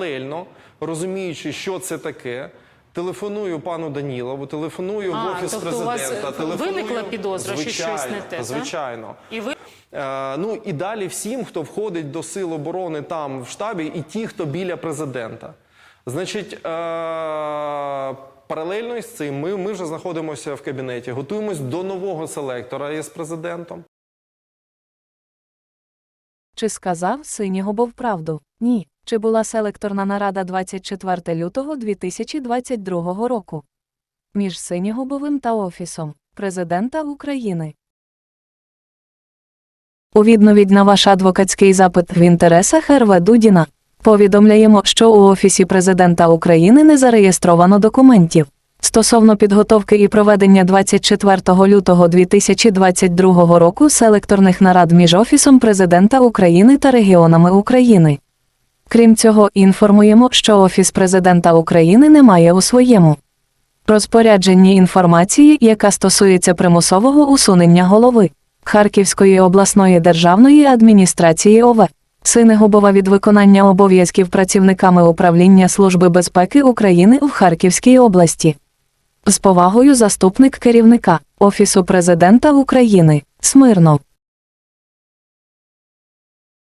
Паралельно, розуміючи, що це таке, телефоную пану Данілову, телефоную А, в офіс тобто у вас, президента. телефоную, виникла підозра, що щось не те, так? Звичайно. І ви Е, ну і далі всім, хто входить до сил оборони там в штабі, і ті, хто біля президента. Значить, е, паралельно із цим ми, ми вже знаходимося в кабінеті, готуємось до нового селектора із президентом. Чи сказав Синігубов правду? Ні. Чи була селекторна нарада 24 лютого 2022 року? Між Синігубовим та Офісом Президента України. У відповідь на ваш адвокатський запит в інтересах РВ Дудіна повідомляємо, що у Офісі Президента України не зареєстровано документів. Стосовно підготовки і проведення 24 лютого 2022 року селекторних нарад між Офісом Президента України та регіонами України. Крім цього, інформуємо, що Офіс Президента України не має у своєму розпорядженні інформації, яка стосується примусового усунення голови Харківської обласної державної адміністрації ОВ. Синегубова від виконання обов'язків працівниками управління Служби безпеки України в Харківській області. З повагою заступник керівника Офісу Президента України Смирнов.